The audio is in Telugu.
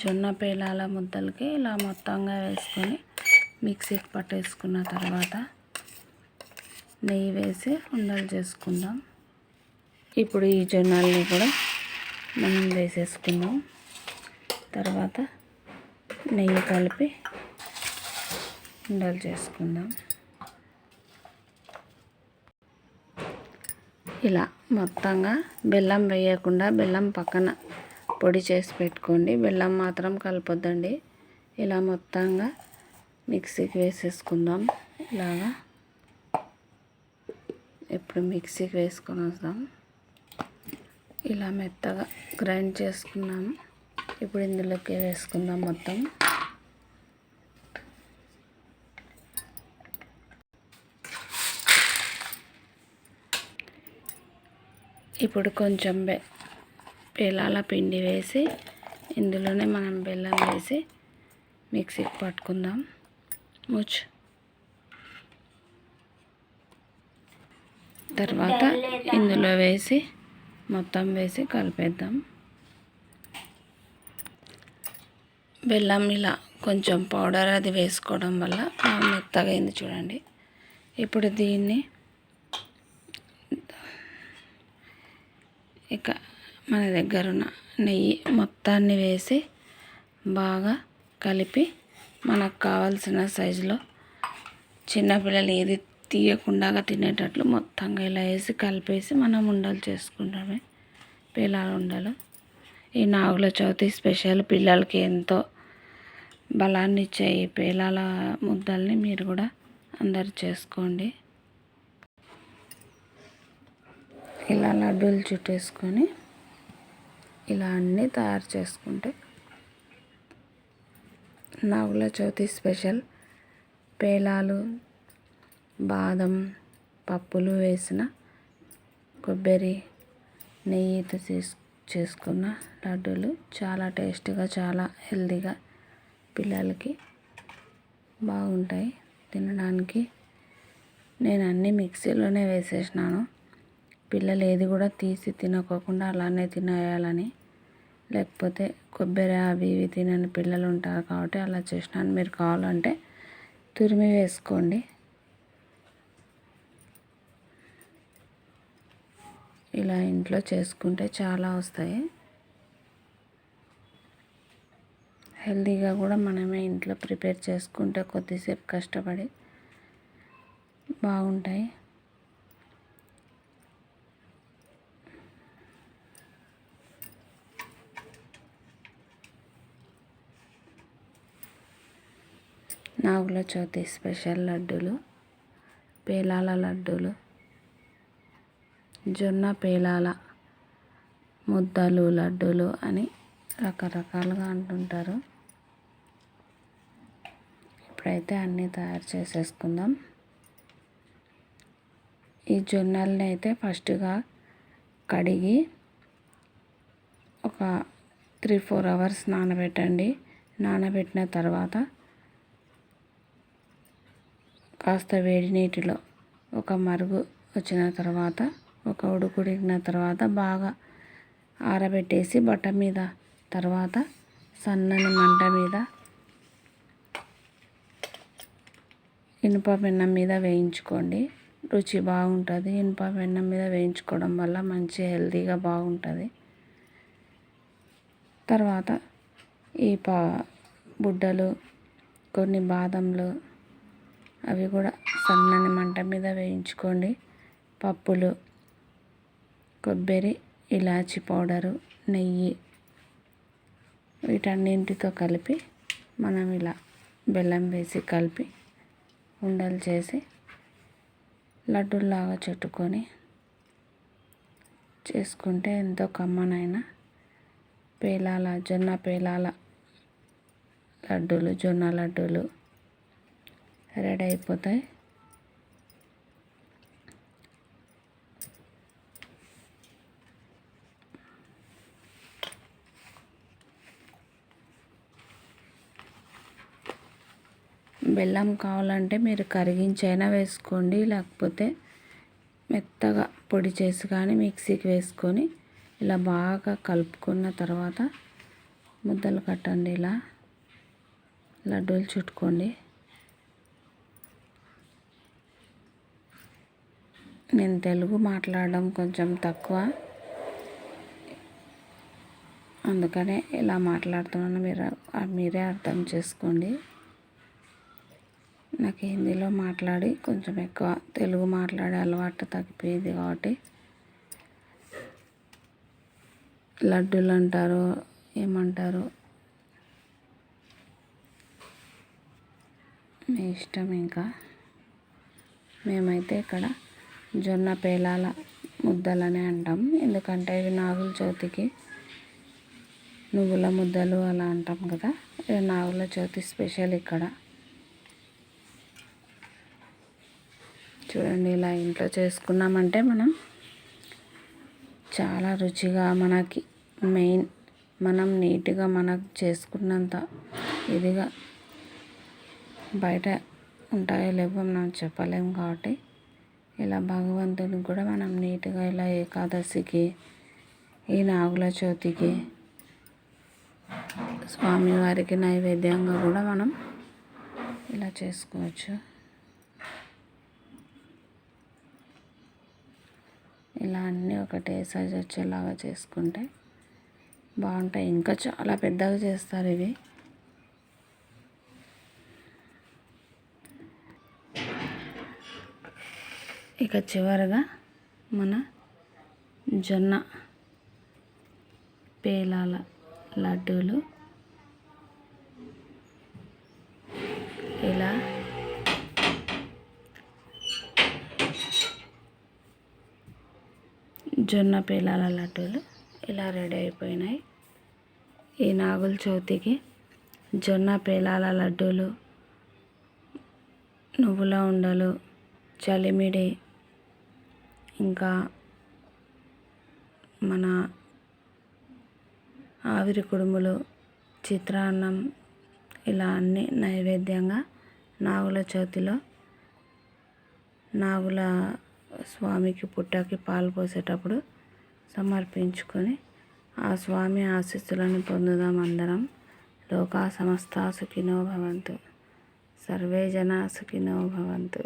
జొన్న పేలాల ముద్దలకి ఇలా మొత్తంగా వేసుకొని మిక్సీకి పట్టేసుకున్న తర్వాత నెయ్యి వేసి ఉండలు చేసుకుందాం. ఇప్పుడు ఈ జొన్నల్ని కూడా మనం వేసేసుకుందాం. తర్వాత నెయ్యి కలిపి ఉండలు చేసుకుందాం. ఇలా మొత్తంగా బెల్లం వేయకుండా బెల్లం పక్కన పొడి చేసి పెట్టుకోండి. బెల్లం మాత్రం కలపొద్దండి. ఇలా మొత్తంగా మిక్సీకి వేసేసుకుందాం. ఇలాగా ఇప్పుడు మిక్సీకి వేసుకొని వద్దాం. ఇలా మెత్తగా గ్రైండ్ చేసుకున్నాము. ఇప్పుడు ఇందులోకి వేసుకుందాం మొత్తం. ఇప్పుడు కొంచెం పేలాల పిండి వేసి ఇందులోనే మనం బెల్లం వేసి మిక్సీకి పట్టుకుందాం. ముచ్ తర్వాత ఇందులో వేసి మొత్తం వేసి కలిపేద్దాం. బెల్లం ఇలా కొంచెం పౌడర్ అది వేసుకోవడం వల్ల మెత్తగా అయింది చూడండి. ఇప్పుడు దీన్ని ఇక మన దగ్గర ఉన్న నెయ్యి మొత్తాన్ని వేసి బాగా కలిపి మనకు కావాల్సిన సైజులో చిన్నపిల్లలు ఏది తీయకుండా తినేటట్లు మొత్తంగా ఇలా వేసి కలిపేసి మనం ఉండలు చేసుకుంటామే. పిల్లలు ఉండలు. ఈ నాగుల చవితి స్పెషల్ పిల్లలకి ఎంతో బలాన్ని ఇచ్చే ఈ పేలాల ముద్దల్ని మీరు కూడా అందరు చేసుకోండి. ఇలా లడ్డూలు చుట్టేసుకొని ఇలా అన్నీ తయారు చేసుకుంటే నాగుల చవితి స్పెషల్. పేలాలు బాదం పప్పులు వేసిన కొబ్బరి నెయ్యితో చేసు చేసుకున్న లడ్డూలు చాలా టేస్ట్గా చాలా హెల్తీగా పిల్లలకి బాగుంటాయి. తినడానికి నేను అన్నీ మిక్సీలోనే వేసేసినాను. పిల్లలు ఏది కూడా తీసి తినకోకుండా అలానే తినేయాలని. లేకపోతే కొబ్బరి అవి ఇవి తినని పిల్లలు ఉంటారు కాబట్టి అలా చేసినాను మీరు కావాలంటే తురిమి వేసుకోండి. ఇలా ఇంట్లో చేసుకుంటే చాలా వస్తాయి. హెల్తీగా కూడా మనమే ఇంట్లో ప్రిపేర్ చేసుకుంటే కొద్దిసేపు కష్టపడి బాగుంటాయి. నాగుల చవితి స్పెషల్ లడ్డూలు పేలాల లడ్డూలు జొన్న పేలాల ముద్దలు లడ్డూలు అని రకరకాలుగా అంటుంటారు. ఇప్పుడైతే అన్నీ తయారు చేసేసుకుందాం. ఈ జొన్నల్ని అయితే ఫస్ట్గా కడిగి ఒక త్రీ ఫోర్ అవర్స్ నానబెట్టండి. నానబెట్టిన తర్వాత కాస్త వేడి నీటిలో ఒక మరుగు వచ్చిన తర్వాత ఒక ఉడుకుడికిన తర్వాత బాగా ఆరబెట్టేసి బట్ట మీద తర్వాత సన్నని మంట మీద ఇనుప పెన్నం మీద వేయించుకోండి. రుచి బాగుంటుంది. ఇనుప పెన్నం మీద వేయించుకోవడం వల్ల మంచి హెల్తీగా బాగుంటుంది. తర్వాత ఈ పా బుడ్డలు కొన్ని బాదంలు అవి కూడా సన్నని మంట మీద వేయించుకోండి. పప్పులు కొబ్బరి ఇలాచి పౌడరు నెయ్యి వీటన్నింటితో కలిపి మనం ఇలా బెల్లం వేసి కలిపి ఉండలు చేసి లడ్డూల్లాగా చుట్టుకొని చేసుకుంటే ఎంతో కమ్మనైన పేలాల జొన్న పేలాల లడ్డూలు జొన్న లడ్డూలు రెడీ అయిపోతాయి. బెల్లం కావాలంటే మీరు కరిగించైనా వేసుకోండి లేకపోతే మెత్తగా పొడి చేసి కానీ మిక్సీకి వేసుకొని ఇలా బాగా కలుపుకున్న తర్వాత ముద్దలు కట్టండి ఇలా. లడ్డూలు చుట్టుకోండి. నేను తెలుగు మాట్లాడడం కొంచెం తక్కువ. అందుకనే ఇలా మాట్లాడుతున్నాను. మీరు మీరే అర్థం చేసుకోండి. నాకు హిందీలో మాట్లాడి కొంచెం ఎక్కువ తెలుగు మాట్లాడే అలవాటు తగ్గిపోయింది కాబట్టి. లడ్డూలు అంటారు ఏమంటారు? మీ ఇష్టం ఇంకా. మేమైతే ఇక్కడ జొన్న పేలాల ముద్దలనే అంటాం. ఎందుకంటే ఇవి నాగుల చవితికి నువ్వుల ముద్దలు అలా అంటాం కదా. ఇవి నాగుల చవితి స్పెషల్ ఇక్కడ. చూడండి ఇలా ఇంట్లో చేసుకున్నామంటే మనం చాలా రుచిగా మనకి మెయిన్ మనం నీట్గా మనకు చేసుకున్నంత ఇదిగా బయట ఉంటాయో లేవో మనం చెప్పలేము కాబట్టి ఇలా భగవంతుని కూడా మనం నీట్గా ఇలా ఏకాదశికి ఈ నాగుల చవితికి స్వామివారికి నైవేద్యంగా కూడా మనం ఇలా చేసుకోవచ్చు. ఇలా అన్నీ ఒకటే సైజ్ వచ్చేలాగా చేసుకుంటే బాగుంటాయి. ఇంకా చాలా పెద్దగా చేస్తారు ఇవి. ఇక చివరగా మన జొన్న పేలాల లడ్డూలు ఇలా జొన్న పేలాల లడ్డూలు ఇలా రెడీ అయిపోయినాయి. ఈ నాగుల చవితికి జొన్న పేలాల లడ్డూలు నువ్వుల ఉండలు చలిమిడి ఇంకా మన ఆవిరి కుడుములు చిత్రాన్నం ఇలా అన్ని నైవేద్యంగా నాగుల చవితిలో నాగుల స్వామికి పుట్టకి పాలు పోసేటప్పుడు సమర్పించుకొని ఆ స్వామి ఆశీస్సులను పొందుదాం అందరం. లోకా సమస్త సుఖినో భవంతు. సర్వే జనా సుఖినో భవంతు.